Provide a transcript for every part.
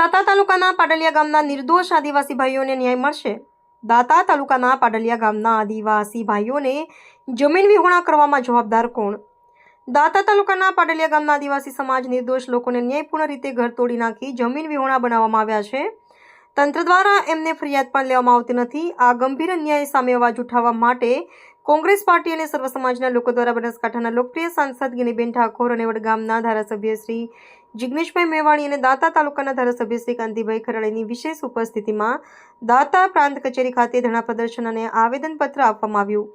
દાતા તાલુકાના પાડલિયા ગામના નિર્દોષ આદિવાસી ભાઈઓને ન્યાય મળશે. દાતા તાલુકાના પાડલિયા ગામના આદિવાસી ભાઈઓને જમીન વિહોણા કરવામાં જવાબદાર કોણ? દાતા તાલુકાના પાડલિયા ગામના આદિવાસી સમાજ નિર્દોષ લોકોને ન્યાયપૂર્ણ રીતે ઘર તોડી નાખી જમીન વિહોણા બનાવવામાં આવ્યા છે. તંત્ર દ્વારા એમને ફરિયાદ પણ લેવામાં આવતી નથી. આ ગંભીર અન્યાય સામે અવાજ ઉઠાવવા માટે કોંગ્રેસ પાર્ટી અને સર્વ સમાજના લોકો દ્વારા બનાસકાંઠાના લોકપ્રિય સાંસદ ગિનીબેન ઠાકોર અને વડગામના ધારાસભ્ય શ્રી જિગ્નેશભાઈ મેવાણી અને દાતા તાલુકાના ધારાસભ્ય શ્રી કાંતિભાઈ ખરાડીની વિશેષ ઉપસ્થિતિમાં દાતા પ્રાંત કચેરી ખાતે ધરણા પ્રદર્શન અને આવેદનપત્ર આપવામાં આવ્યું.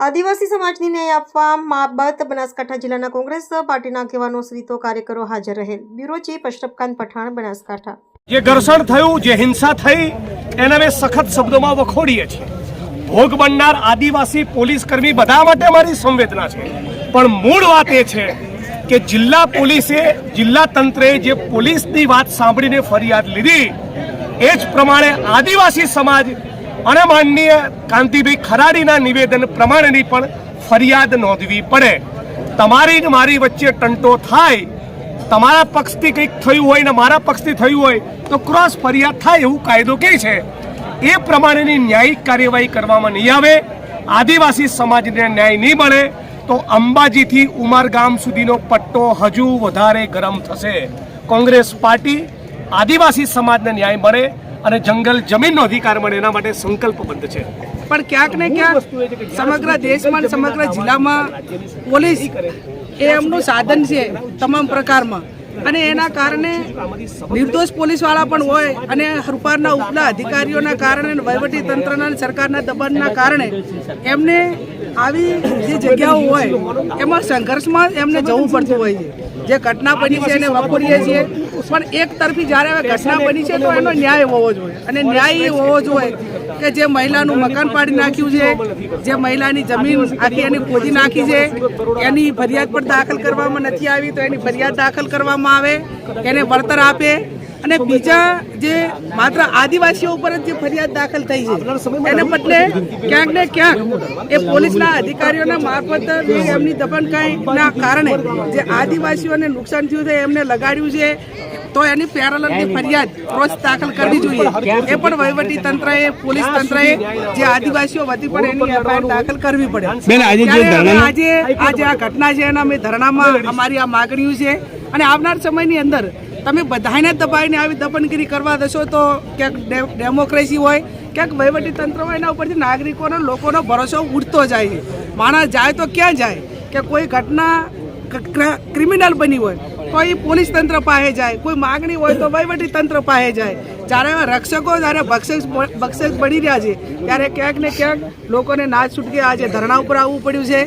આદિવાસી સમાજની ન્યાય આપવા માબત બનાસકાંઠા જિલ્લાના કોંગ્રેસ પાર્ટીના આગેવાનો શ્રીતો કાર્યકરો હાજર રહેલ. Bureau chief Ashraf Khan Pathan, Banaskantha. જે ઘર્ષણ થયું, જે હિંસા થઈ, એને અમે સખત શબ્દોમાં વખોડીએ છીએ. ભોગ બનનાર આદિવાસી પોલીસ કર્મી બધા માટે મારી સંવેદના છે. પણ મૂળ વાત એ છે કે જિલ્લા પોલીસે, જિલ્લા તંત્રે જે પોલીસની વાત સાંભળીને ફરિયાદ લીધી, એ જ પ્રમાણે આદિવાસી સમાજ અને માનનીય કાંતિભાઈ ખરાડીના નિવેદન પ્રમાણેની પણ ફરિયાદ નોંધવી પડે. તમારી જ મારી વચ્ચે ટંટો થાય, તમારા પક્ષથી કંઈક થયું હોય ને મારા પક્ષથી થયું હોય, તો ક્રોસ ફરિયાદ થાય એવું કાયદો કહે છે? એ પ્રમાણેની ન્યાયિક કાર્યવાહી કરવામાં નહીં આવે આદિવાસી સમાજને ન્યાય નહીં મળે તો અંબાજીથી ઉમરગામ સુધીનો પટ્ટો હજુ વધારે ગરમ થશે. કોંગ્રેસ પાર્ટી આદિવાસી સમાજને ન્યાય મળે અને જંગલ જમીનનો અધિકાર મળે એના માટે સંકલ્પબદ્ધ છે. પણ ક્યાંક ને ક્યાંક સમગ્ર દેશમાં સમગ્ર જિલ્લામાં પોલીસ એ એમનું સાધન છે તમામ પ્રકારમાં. અને એના કારણે નિર્દોષ પોલીસવાળા પણ હોય અને હરપારના ઉપલા અધિકારીઓના કારણે વહીવટી તંત્રના સરકારના દબાણના કારણે એમને આવી જે જગ્યાઓ હોય, એમાં સંઘર્ષમાં એમને જવું પડતું હોય છે. જે ઘટના બની છે એને વખોડીએ છીએ. પણ એક તરફી જ્યારે હવે ઘટના બની છે તો એનો ન્યાય હોવો જોઈએ. અને ન્યાય એ હોવો જોઈએ કે જે મહિલાનું મકાન પાડી નાખ્યું છે, જે મહિલાની જમીન આખી એની ખોદી નાખી છે, એની ફરિયાદ પણ દાખલ કરવામાં નથી આવી, તો એની ફરિયાદ દાખલ કરવામાં આવે, એને વળતર આપે અને બીજા જે માત્ર આદિવાસીઓ ઉપર જ જે ફરિયાદ દાખલ થઈ છે એને બદલે ક્યાંક ને ક્યાંક એ પોલીસના અધિકારીઓના મારફત એમની દબણકાઈના કારણે જે આદિવાસીઓને નુકસાન થયું છે એમને લગાડ્યું છે તો એની પેરેલલની ફરિયાદ રોજ દાખલ કરવી જોઈએ. એ પણ વહીવટી તંત્રએ પોલીસ તંત્રએ જે આદિવાસીઓ વધી પણ એની એફઆઈઆર દાખલ કરવી પડે. આજે આ જે આજે આજે આ ઘટના છે એના અમે ધરણામાં અમારી આ માગણીઓ છે. અને આવનાર સમયની અંદર તમે બધાને દબાઈને આવી દબનગીરી કરવા દેશો તો ક્યાંક ડેમોક્રેસી હોય, ક્યાંક વહીવટી તંત્ર હોય, એના ઉપરથી નાગરિકોનો, લોકોનો ભરોસો ઉઠતો જાય માણસ જાય તો ક્યાં જાય? કે કોઈ ઘટના ક્રિમિનલ બની હોય તો એ પોલીસ તંત્ર પાસે જાય, કોઈ માગણી હોય તો વહીવટી તંત્ર પાસે જાય. જ્યારે રક્ષકો, જ્યારે ભક્ષક ભક્ષક બની રહ્યા છે, ત્યારે ક્યાંક ને ક્યાંક લોકોને નાચ છૂટકે આજે ધરણા ઉપર આવવું પડ્યું છે.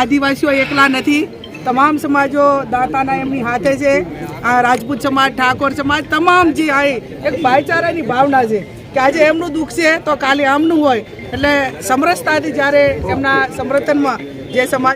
આદિવાસીઓ એકલા નથી, તમામ સમાજો દાતાના એમની હાથે છે. આ રાજપૂત સમાજ, ઠાકોર સમાજ તમામ જે આ એક ભાઈચારાની ભાવના છે કે આજે એમનું દુઃખ છે તો કાલે આમનું હોય. એટલે સમરસતાથી જ્યારે એમના સમર્થનમાં જે સમાજ